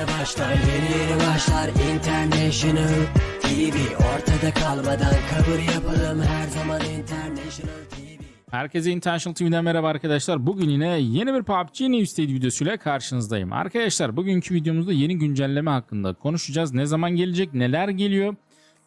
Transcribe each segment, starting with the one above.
yeni başlar Yeni yeni başlar International TV Ortada kalmadan kabul yapalım Her zaman International TV Herkese International TV'den merhaba arkadaşlar. Bugün yine yeni bir PUBG News State videosuyla karşınızdayım. Arkadaşlar bugünkü videomuzda yeni güncelleme hakkında konuşacağız. Ne zaman gelecek, neler geliyor,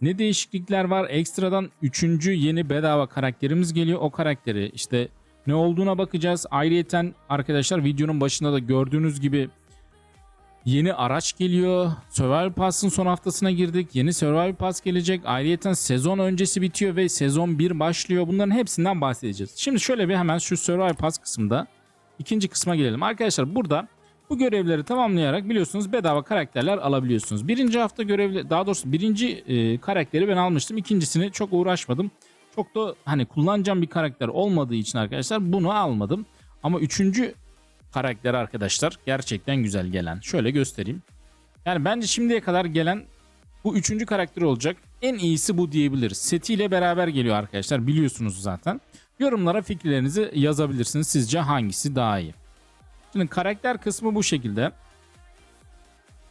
ne değişiklikler var. Ekstradan 3. yeni bedava karakterimiz geliyor. O karakteri işte ne olduğuna bakacağız. Ayrıyeten arkadaşlar videonun başında da gördüğünüz gibi Yeni araç geliyor. Survival Pass'ın son haftasına girdik. Yeni Survival Pass gelecek. Ayrıyeten sezon öncesi bitiyor ve sezon 1 başlıyor. Bunların hepsinden bahsedeceğiz. Şimdi şöyle bir hemen şu Survival Pass kısmında ikinci kısma gelelim. Arkadaşlar burada bu görevleri tamamlayarak biliyorsunuz bedava karakterler alabiliyorsunuz. Birinci hafta görevli daha doğrusu birinci e, karakteri ben almıştım. İkincisini çok uğraşmadım. Çok da hani kullanacağım bir karakter olmadığı için arkadaşlar bunu almadım. Ama üçüncü karakter arkadaşlar gerçekten güzel gelen. Şöyle göstereyim. Yani bence şimdiye kadar gelen bu üçüncü karakter olacak. En iyisi bu diyebiliriz. Setiyle beraber geliyor arkadaşlar biliyorsunuz zaten. Yorumlara fikirlerinizi yazabilirsiniz. Sizce hangisi daha iyi? Şimdi karakter kısmı bu şekilde.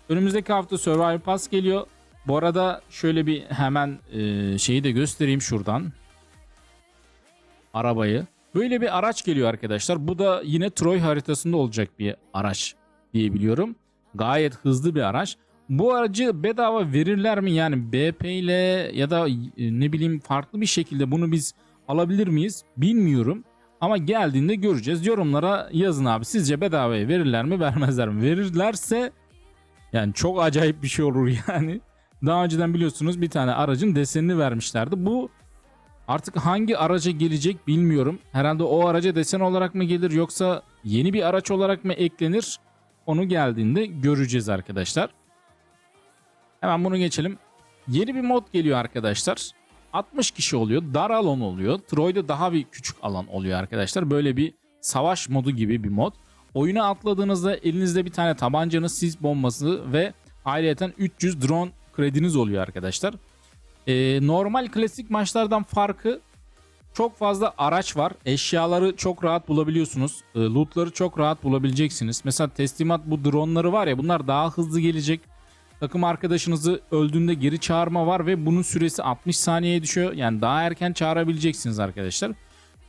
Önümüzdeki hafta Survivor Pass geliyor. Bu arada şöyle bir hemen e, şeyi de göstereyim şuradan. Arabayı. Böyle bir araç geliyor arkadaşlar. Bu da yine Troy haritasında olacak bir araç diyebiliyorum. Gayet hızlı bir araç. Bu aracı bedava verirler mi? Yani BP ile ya da e, ne bileyim farklı bir şekilde bunu biz alabilir miyiz? Bilmiyorum. Ama geldiğinde göreceğiz. Yorumlara yazın abi. Sizce bedavaya verirler mi vermezler mi? Verirlerse yani çok acayip bir şey olur yani. Daha önceden biliyorsunuz bir tane aracın desenini vermişlerdi. Bu Artık hangi araca gelecek bilmiyorum. Herhalde o araca desen olarak mı gelir yoksa yeni bir araç olarak mı eklenir? Onu geldiğinde göreceğiz arkadaşlar. Hemen bunu geçelim. Yeni bir mod geliyor arkadaşlar. 60 kişi oluyor. Dar alan oluyor. Troy'da daha bir küçük alan oluyor arkadaşlar. Böyle bir savaş modu gibi bir mod. Oyuna atladığınızda elinizde bir tane tabancanız, sis bombası ve ayrıyeten 300 drone krediniz oluyor arkadaşlar. Ee, normal klasik maçlardan farkı çok fazla araç var. Eşyaları çok rahat bulabiliyorsunuz. E, lootları çok rahat bulabileceksiniz. Mesela teslimat bu dronları var ya bunlar daha hızlı gelecek. Takım arkadaşınızı öldüğünde geri çağırma var ve bunun süresi 60 saniyeye düşüyor. Yani daha erken çağırabileceksiniz arkadaşlar.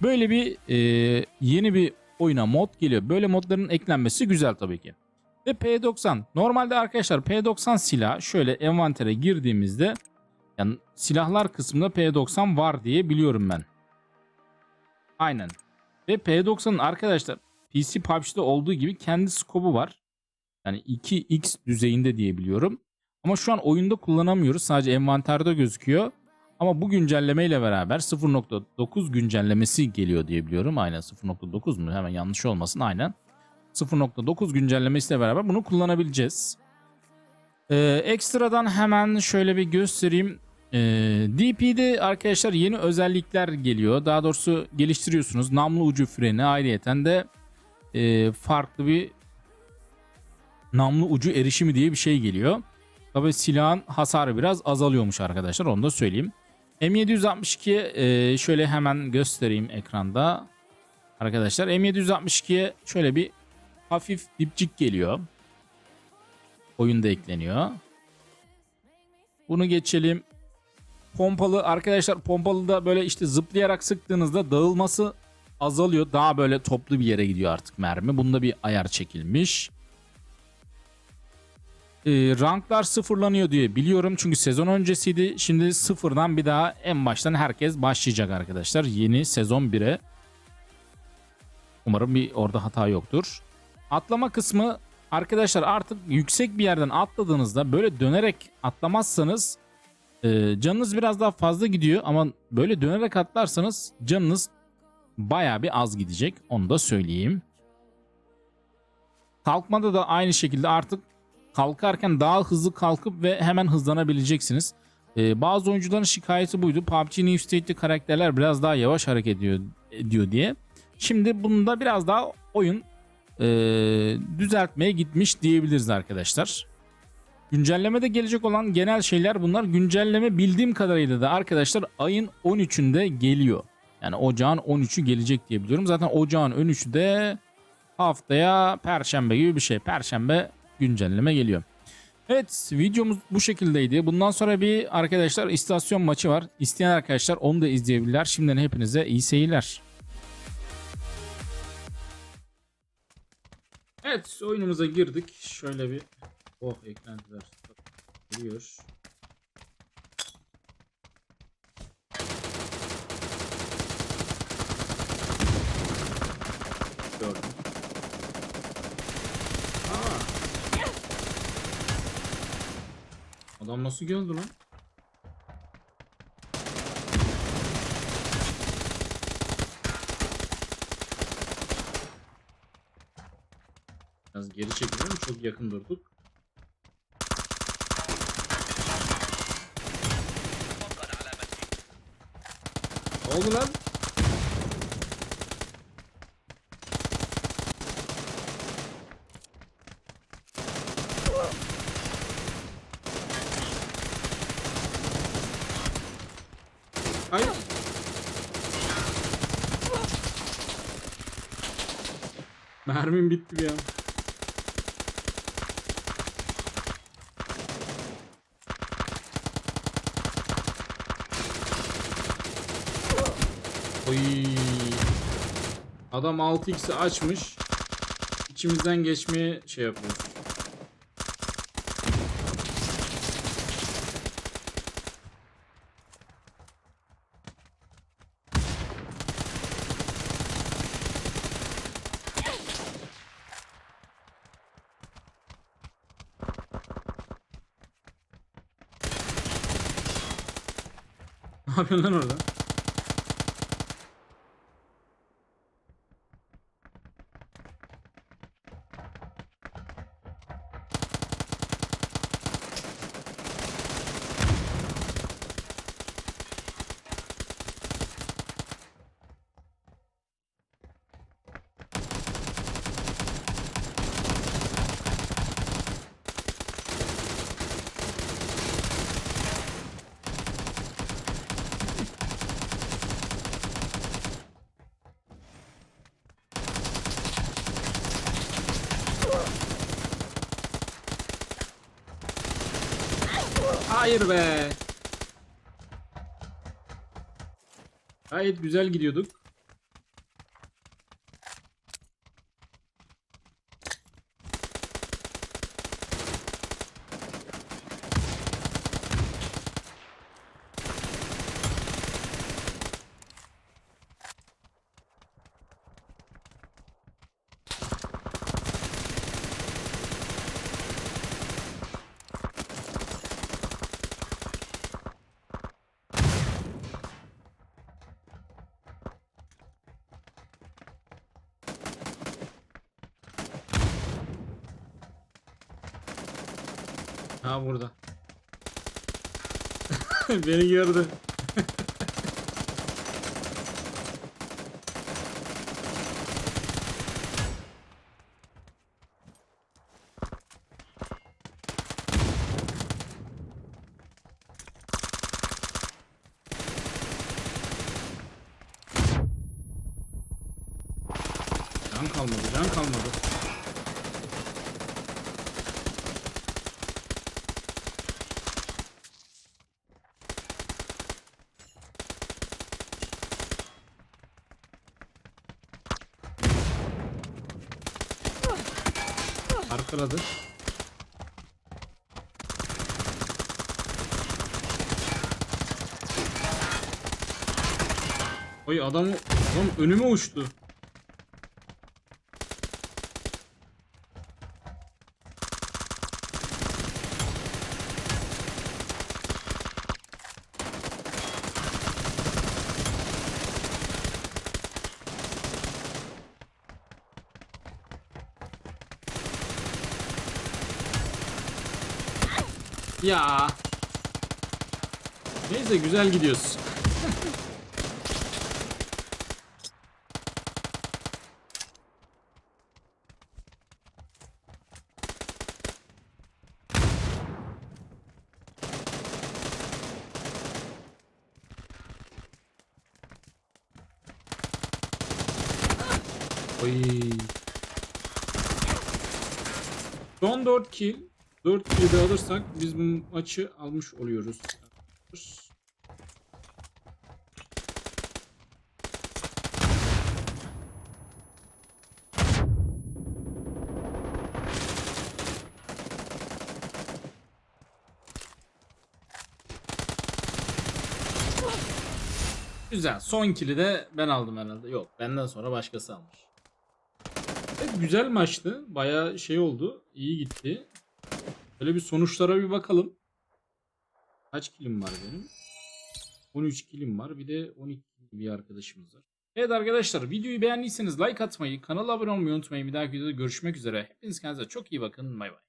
Böyle bir e, yeni bir oyuna mod geliyor. Böyle modların eklenmesi güzel tabii ki. Ve P90. Normalde arkadaşlar P90 silah şöyle envantere girdiğimizde yani silahlar kısmında P90 var diye biliyorum ben. Aynen. Ve P90'ın arkadaşlar PC PUBG'de olduğu gibi kendi skobu var. Yani 2x düzeyinde diye biliyorum. Ama şu an oyunda kullanamıyoruz. Sadece envanterde gözüküyor. Ama bu güncelleme ile beraber 0.9 güncellemesi geliyor diye biliyorum. Aynen 0.9 mu? Hemen yanlış olmasın. Aynen. 0.9 güncellemesiyle beraber bunu kullanabileceğiz. Ee, ekstradan hemen şöyle bir göstereyim. Ee, DP'de arkadaşlar yeni özellikler geliyor. Daha doğrusu geliştiriyorsunuz. Namlu ucu freni ayrıyeten de e, farklı bir namlu ucu erişimi diye bir şey geliyor. Tabi silahın hasarı biraz azalıyormuş arkadaşlar onu da söyleyeyim. M762 e, şöyle hemen göstereyim ekranda. Arkadaşlar M762'ye şöyle bir hafif dipçik geliyor. Oyunda ekleniyor. Bunu geçelim pompalı arkadaşlar pompalı da böyle işte zıplayarak sıktığınızda dağılması azalıyor. Daha böyle toplu bir yere gidiyor artık mermi. Bunda bir ayar çekilmiş. Ee, ranklar sıfırlanıyor diye biliyorum. Çünkü sezon öncesiydi. Şimdi sıfırdan bir daha en baştan herkes başlayacak arkadaşlar. Yeni sezon 1'e. Umarım bir orada hata yoktur. Atlama kısmı arkadaşlar artık yüksek bir yerden atladığınızda böyle dönerek atlamazsanız ee, canınız biraz daha fazla gidiyor ama böyle dönerek atlarsanız canınız baya bir az gidecek. Onu da söyleyeyim. Kalkmada da aynı şekilde artık kalkarken daha hızlı kalkıp ve hemen hızlanabileceksiniz. Ee, bazı oyuncuların şikayeti buydu. PUBG New State'te karakterler biraz daha yavaş hareket ediyor, ediyor diye. Şimdi bunda biraz daha oyun e, düzeltmeye gitmiş diyebiliriz arkadaşlar. Güncellemede gelecek olan genel şeyler bunlar. Güncelleme bildiğim kadarıyla da arkadaşlar ayın 13'ünde geliyor. Yani ocağın 13'ü gelecek diye biliyorum. Zaten ocağın 13'ü de haftaya perşembe gibi bir şey. Perşembe güncelleme geliyor. Evet videomuz bu şekildeydi. Bundan sonra bir arkadaşlar istasyon maçı var. İsteyen arkadaşlar onu da izleyebilirler. Şimdiden hepinize iyi seyirler. Evet oyunumuza girdik. Şöyle bir oh eklentiler geliyor. Adam nasıl geldi lan? Biraz geri çekiyorum. Çok yakın durduk. Oldu lan? Hayır. Mermim bitti bir an. Oy. Adam 6x'i açmış. İçimizden geçmeye şey yapıyor. Ne yapıyorsun lan orada? Hayır be. Gayet güzel gidiyorduk. Ha burada. Beni gördü. Can kalmadı, can kalmadı. Arkaladı. Oy adam, adam önüme uçtu. Ya. Neyse güzel gidiyoruz. Oy. Son 4 kill. 4 kill de alırsak biz bu maçı almış oluyoruz. Güzel. Son kill'i de ben aldım herhalde. Yok benden sonra başkası almış. Evet, güzel maçtı. Baya şey oldu. İyi gitti. Böyle bir sonuçlara bir bakalım. Kaç kilim var benim? 13 kilim var. Bir de 12 bir arkadaşımız var. Evet arkadaşlar videoyu beğendiyseniz like atmayı, kanala abone olmayı unutmayın. Bir dahaki videoda görüşmek üzere. Hepiniz kendinize çok iyi bakın. Bay bay.